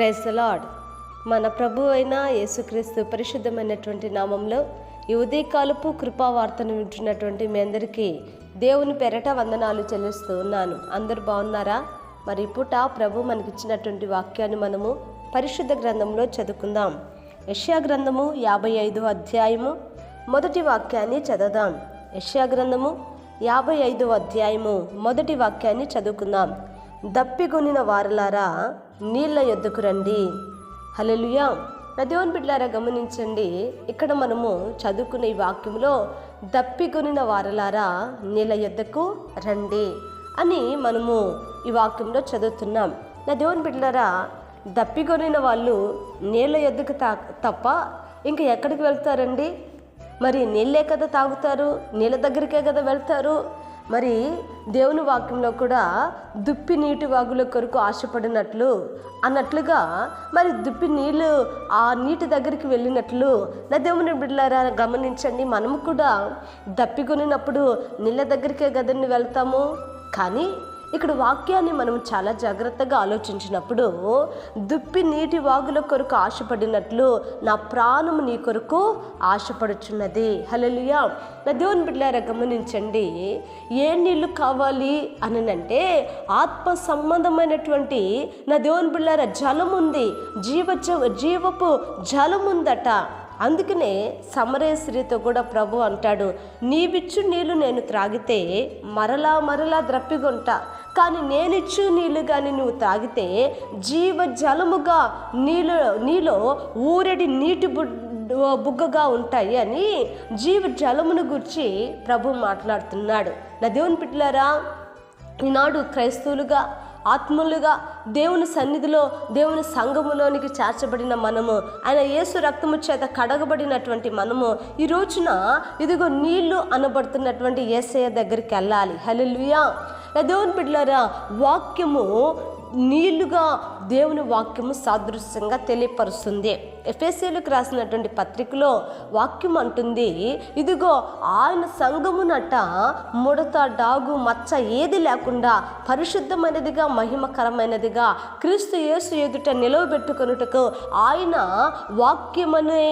Praise lord మన ప్రభు అయిన యేసుక్రీస్తు పరిశుద్ధమైనటువంటి నామంలో ఈ ఉదయకాలపు కృపావార్తను వింటున్నటువంటి మీ అందరికీ దేవుని పెరట వందనాలు చెల్లిస్తూ ఉన్నాను. అందరు బాగున్నారా? మరి పూట ప్రభు మనకిచ్చినటువంటి వాక్యాన్ని మనము పరిశుద్ధ గ్రంథంలో చదువుకుందాం. యష్యా గ్రంథము యాభై ఐదు అధ్యాయము మొదటి వాక్యాన్ని చదవదాం. యష్యా గ్రంథము యాభై ఐదు అధ్యాయము మొదటి వాక్యాన్ని చదువుకుందాం. దప్పిగొనిన వారలారా నీళ్ళ యొద్దకు రండి. హల్లెలూయా. నా దేవుని బిడ్డలారా గమనించండి. ఇక్కడ మనము చదువుకునే ఈ వాక్యంలో దప్పికొనిన వారలారా నీళ్ళ యొద్దకు రండి అని మనము ఈ వాక్యంలో చదువుతున్నాం. నా దేవుని బిడ్డలారా దప్పికొనిన వాళ్ళు నీళ్ళ యొద్దకు తా తప్ప ఇంకా ఎక్కడికి వెళ్తారండి? మరి నీళ్ళే కదా తాగుతారు? నీళ్ళ దగ్గరికే కదా వెళ్తారు? మరి దేవుని వాక్యంలో కూడా దుప్పి నీటి వాగుల కొరకు ఆశపడినట్లు అన్నట్లుగా మరి దుప్పి నీళ్ళు ఆ నీటి దగ్గరికి వెళ్ళినట్లు. నా దేవుని బిడ్డలారా గమనించండి మనము కూడా దప్పికొనినప్పుడు నీళ్ళ దగ్గరికే కదండి వెళ్తాము. కానీ ఇక్కడ వాక్యాన్ని మనం చాలా జాగ్రత్తగా ఆలోచించినప్పుడు దుప్పి నీటి వాగుల కొరకు ఆశపడినట్లు నా ప్రాణం నీ కొరకు ఆశపడుచున్నది. హలలుయా నా దేవుని బిడ్డారా గమనించండి. ఏ నీళ్ళు కావాలి అని అంటే ఆత్మ సంబంధమైనటువంటి నా దేవుని బిడ్డారా జలం ఉంది. జీవ జీవపు జలం ఉందట. అందుకనే సమరేశ్వరితో కూడా ప్రభు అంటాడు నీవిచ్చు నీళ్ళు నేను త్రాగితే మరలా మరలా ద్రప్పిగొంటా. కానీ నేనిచ్చు నీళ్ళు కానీ నువ్వు తాగితే జీవ జలముగా నీళ్ళు నీలో ఊరెడి నీటి బు బుగ్గగా ఉంటాయి అని జీవ జలమును గురించి ప్రభు మాట్లాడుతున్నాడు. నా దేవుని పిట్లారా ఈనాడు క్రైస్తవులుగా ఆత్మలుగా దేవుని సన్నిధిలో దేవుని సంఘములోనికి చేర్చబడిన మనము ఆయన యేసు రక్తము చేత కడగబడినటువంటి మనము ఈ రోజున ఇదిగో నీళ్ళు అనబడుతున్నటువంటి ఏసయ్య దగ్గరికి వెళ్ళాలి. హలెలుయా దేవుని బిడ్డలారా వాక్యము నీళ్ళుగా దేవుని వాక్యము సాదృశ్యంగా తెలియపరుస్తుంది. ఎఫ్ఎస్సీలకు రాసినటువంటి పత్రికలో వాక్యం అంటుంది ఇదిగో ఆయన సంఘమునట ముడత డాగు మచ్చ ఏది లేకుండా పరిశుద్ధమైనదిగా మహిమకరమైనదిగా క్రీస్తు యేసు ఎదుట నిలవబెట్టుకొనుటకు ఆయన వాక్యమనే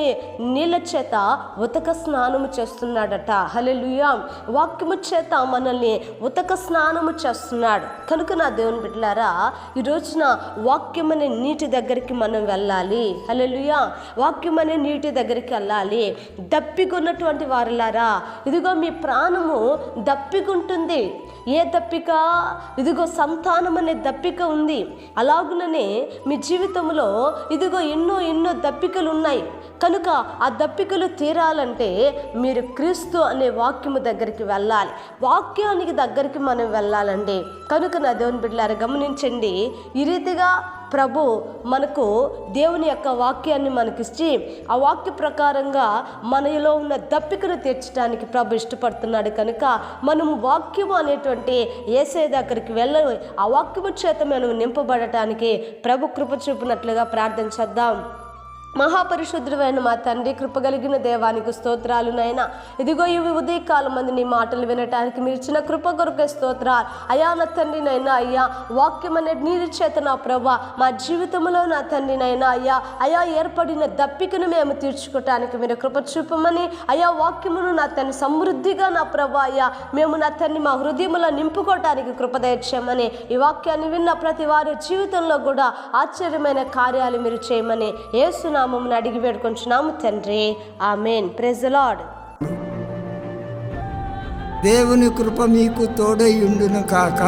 నీళ్ళ చేత ఉతక స్నానము చేస్తున్నాడట. హలెలుయా వాక్యము చేత మనల్ని ఉతక స్నానము చేస్తున్నాడు. కనుక నా దేవుని బిడ్డలారా ఈ రోజున వాక్యం అనే నీటి దగ్గరికి మనం వెళ్ళాలి. హలెలుయా వాక్యం అనే నీటి దగ్గరికి వెళ్ళాలి. దప్పికొన్నటువంటి వారులారా ఇదిగో మీ ప్రాణము దప్పికుంటుంది. ఏ దప్పిక? ఇదిగో సంతానం అనే దప్పిక ఉంది. అలాగుననే మీ జీవితంలో ఇదిగో ఎన్నో ఎన్నో దప్పికలు ఉన్నాయి. కనుక ఆ దప్పికలు తీరాలంటే మీరు క్రీస్తు అనే వాక్యము దగ్గరికి వెళ్ళాలి. వాక్యానికి దగ్గరికి మనం వెళ్ళాలండి. కనుక నా దేవుని బిడ్డలారా గమనించండి. ఈ రీతిగా ప్రభు మనకు దేవుని యొక్క వాక్యాన్ని మనకిచ్చి ఆ వాక్య ప్రకారంగా మనలో ఉన్న దప్పికను తీర్చడానికి ప్రభు ఇష్టపడుతున్నాడు కనుక మనం వాక్యము అనేటువంటి ఏసే దగ్గరికి వెళ్ళ ఆ వాక్యము చేత మనం నింపబడటానికి ప్రభు కృప చూపినట్లుగా ప్రార్థన చేద్దాం. మహాపరిశుద్ధుడైన మా తండ్రి కృపగలిగిన దేవానికి స్తోత్రాలు నైనా ఇదిగో ఇవి ఉదయకాలం మంది నీ మాటలు వినటానికి మీరు ఇచ్చిన కృప కొరకే స్తోత్రాలు. అయా నా తండ్రి నైనా అయ్యా వాక్యం అనే నీరు చేత నా ప్రభా మా జీవితంలో నా తండ్రి నైనా అయ్యా అయా ఏర్పడిన దప్పికను మేము తీర్చుకోవటానికి మీరు కృప చూపమని అయా వాక్యమును నా తండ్రి సమృద్ధిగా నా ప్రభా అయ్యా మేము నా తండ్రి మా హృదయంలో నింపుకోవటానికి కృప ఈ వాక్యాన్ని విన్న ప్రతి వారి జీవితంలో కూడా ఆశ్చర్యమైన కార్యాలు మీరు చేయమని ఏసున నామమును అడిగి వేడుకొంచున్నాము తండ్రి. ఆమెన్. ప్రెజ్ లార్డ్ దేవుని కృప మీకు తోడై ఉండును కాక.